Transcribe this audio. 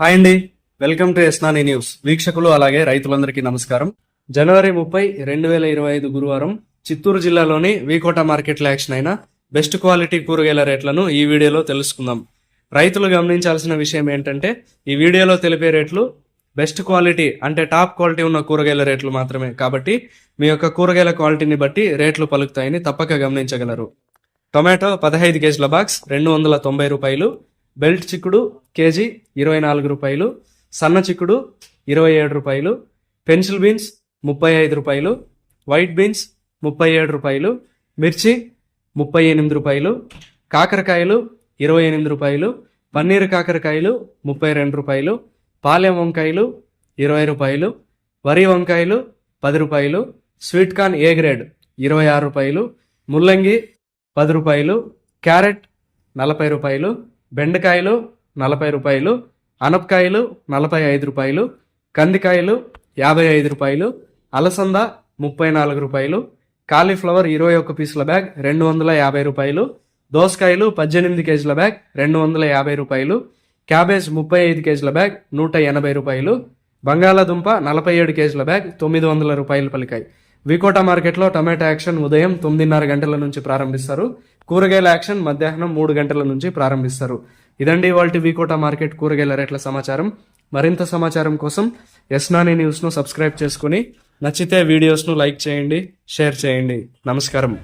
Hi అండి. Welcome to ఎస్నాని news. వీక్షకులు అలాగే రైతులందరికీ నమస్కారం. జనవరి ముప్పై రెండు వేల ఇరవై ఐదు గురువారం చిత్తూరు జిల్లాలోని వీకోట మార్కెట్లో యాక్షన్ అయిన బెస్ట్ క్వాలిటీ కూరగాయల రేట్లను ఈ వీడియోలో తెలుసుకుందాం. రైతులు గమనించాల్సిన విషయం ఏంటంటే ఈ వీడియోలో తెలిపే రేట్లు బెస్ట్ క్వాలిటీ అంటే టాప్ క్వాలిటీ ఉన్న కూరగాయల రేట్లు మాత్రమే. కాబట్టి మీ యొక్క కూరగాయల క్వాలిటీని బట్టి రేట్లు పలుకుతాయని తప్పక గమనించగలరు. టొమాటో పదహైదు కేజీల బాక్స్ రెండు వందల తొంభై రూపాయలు. బెల్ట్ చిక్కుడు కేజీ ఇరవై నాలుగు రూపాయలు సన్న చిక్కుడు ఇరవై ఏడు రూపాయలు పెన్సిల్ బీన్స్ ముప్పై ఐదు రూపాయలు వైట్ బీన్స్ ముప్పై ఏడు రూపాయలు మిర్చి ముప్పై ఎనిమిది రూపాయలు కాకరకాయలు ఇరవై ఎనిమిది రూపాయలు పన్నీర్ కాకరకాయలు ముప్పై రెండు రూపాయలు పాలెం వంకాయలు ఇరవై రూపాయలు వరి వంకాయలు పది రూపాయలు స్వీట్ కార్న్ ఏ గ్రేడ్ ఇరవై ఆరు రూపాయలు ముల్లంగి పది రూపాయలు క్యారెట్ నలభై రూపాయలు బెండకాయలు నలభై రూపాయలు అనపకాయలు నలభై ఐదు రూపాయలు కందికాయలు యాభై ఐదు రూపాయలు అలసంద ముప్పై నాలుగు రూపాయలు కాలీఫ్లవర్ ఇరవై ఒక్క పీసుల బ్యాగ్ రెండు వందల యాభై రూపాయలు దోసకాయలు పద్దెనిమిది కేజీల బ్యాగ్ రెండు వందల యాభై రూపాయలు క్యాబేజ్ ముప్పై ఐదు కేజీల బ్యాగ్ నూట ఎనభై రూపాయలు బంగాళాదుంప నలభై ఏడు కేజీల బ్యాగ్ తొమ్మిది వందల రూపాయలు పలికాయి. వికోటా మార్కెట్లో టమాటా యాక్షన్ ఉదయం తొమ్మిదిన్నర గంటల నుంచి ప్రారంభిస్తారు. కూరగాయల యాక్షన్ మధ్యాహ్నం మూడు గంటల నుంచి ప్రారంభిస్తారు. ఇదండి వాళ్ళ వికోటా మార్కెట్ కూరగాయల రేట్ల సమాచారం. మరింత సమాచారం కోసం ఎస్నాని న్యూస్ను సబ్స్క్రైబ్ చేసుకుని నచ్చితే వీడియోస్ను లైక్ చేయండి షేర్ చేయండి. నమస్కారం.